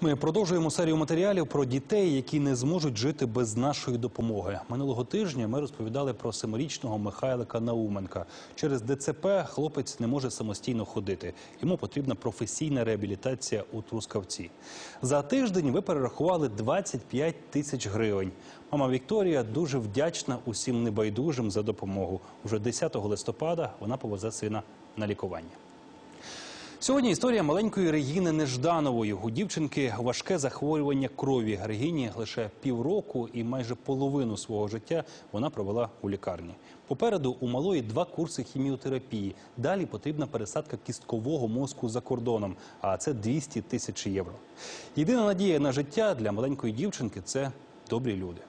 Ми продовжуємо серію матеріалів про дітей, які не зможуть жити без нашої допомоги. Минулого тижня ми розповідали про семирічного Михайлика Науменка. Через ДЦП хлопець не може самостійно ходити. Йому потрібна професійна реабілітація у Трускавці. За тиждень ви перерахували 25 тисяч гривень. Мама Вікторія дуже вдячна усім небайдужим за допомогу. Уже 10 листопада вона повезе сина на лікування. Сьогодні історія маленької Регіни Нежданової. У дівчинки важке захворювання крові. Регіні лише півроку і майже половину свого життя вона провела у лікарні. Попереду у малої два курси хіміотерапії. Далі потрібна пересадка кісткового мозку за кордоном, а це 200 тисяч євро. Єдина надія на життя для маленької дівчинки це добрі люди.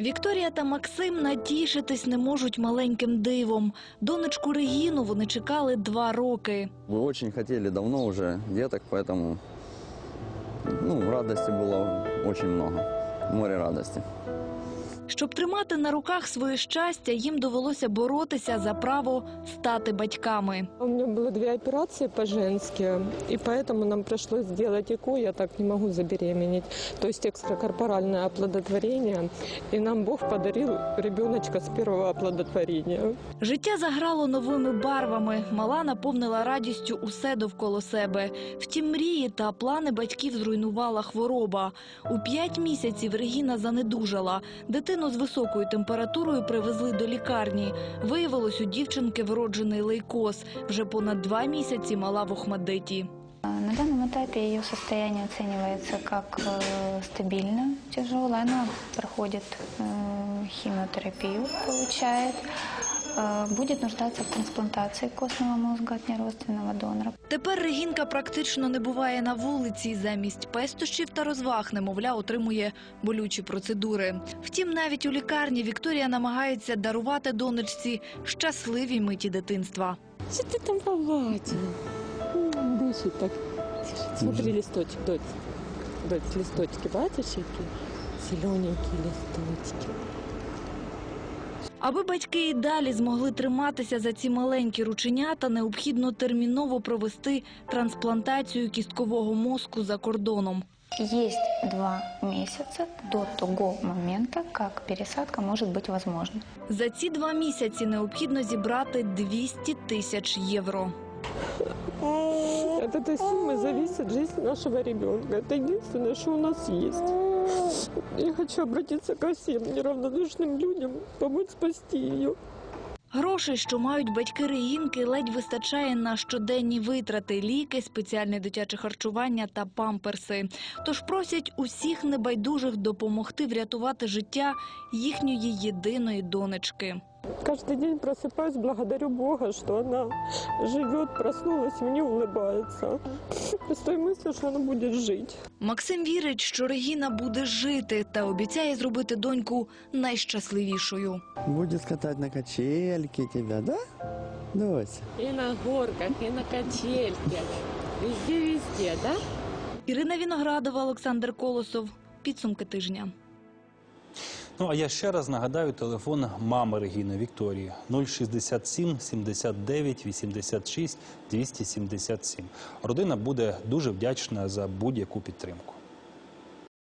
Вікторія та Максим натішитись не можуть маленьким дивом. Донечку Регіну вони чекали два роки. Мы очень хотели давно уже деток, поэтому ну, радости было очень много. Море радости. Щоб тримати на руках своє щастя, їм довелося боротися за право стати батьками. У меня было две операции по-женски, и поэтому нам пришлось сделать ЭКО, я так не могу забеременеть. То есть экстракорпоральное оплодотворение, и нам Бог подарил ребеночка с первого оплодотворения. Життя заграло новими барвами. Мала наповнила радістю усе довкола себе. Втім, мрії та плани батьків зруйнувала хвороба. У п'ять місяців Регіна занедужала. Дитину з високою температурою привезли до лікарні. Виявилось, у дівчинки вроджений лейкоз. Вже понад два місяці мала в Охмадиті. На данном этапе ее состояние оценивается как э, стабильно, тяжелое. Она проходит э, химиотерапию, получает, э, будет нуждаться в трансплантации костного мозга от неродственного донора. Тепер Регінка практично не буває на вулиці. Замість пестощів та розваг немовля отримує болючі процедури. Втім, навіть у лікарні Вікторія намагається дарувати донечці щасливі миті дитинства. Что ты там повадил? Дышит так. Смотри, листочек, дочь. Дочь, листочки, бачишь, какие? Зелененькие листочки. Аби батьки і далі змогли триматися за ці маленькі рученята, необхідно терміново провести трансплантацію кісткового мозку за кордоном. Есть два месяца до того момента, как пересадка может быть возможна. За ці два місяці необхідно зібрати 200 тисяч євро. От этой суммы зависит жизнь нашего ребенка. Это единственное, что у нас есть. Я хочу обратиться ко всім неравнодушним людям, помочь спасти її. Грошей, що мають батьки Реїнки, ледь вистачає на щоденні витрати, ліки, спеціальне дитяче харчування та памперси. Тож просять усіх небайдужих допомогти врятувати життя їхньої єдиної донечки. Каждый день просыпаюсь, благодарю Бога, что она живет, проснулась, мне улыбается. С той мыслью, что она будет жить. Максим вірить, що Регіна буде жити та обіцяє зробити доньку найщасливішою. Будет катать на качельке тебя, да? Дося. И на горках, и на качельке. Везде-везде, да? Ірина Віноградова, Олександр Колосов. Підсумки тижня. Ну а я ще раз нагадаю телефон мами Регіни Вікторії 067 79 86 277. Родина буде дуже вдячна за будь-яку підтримку.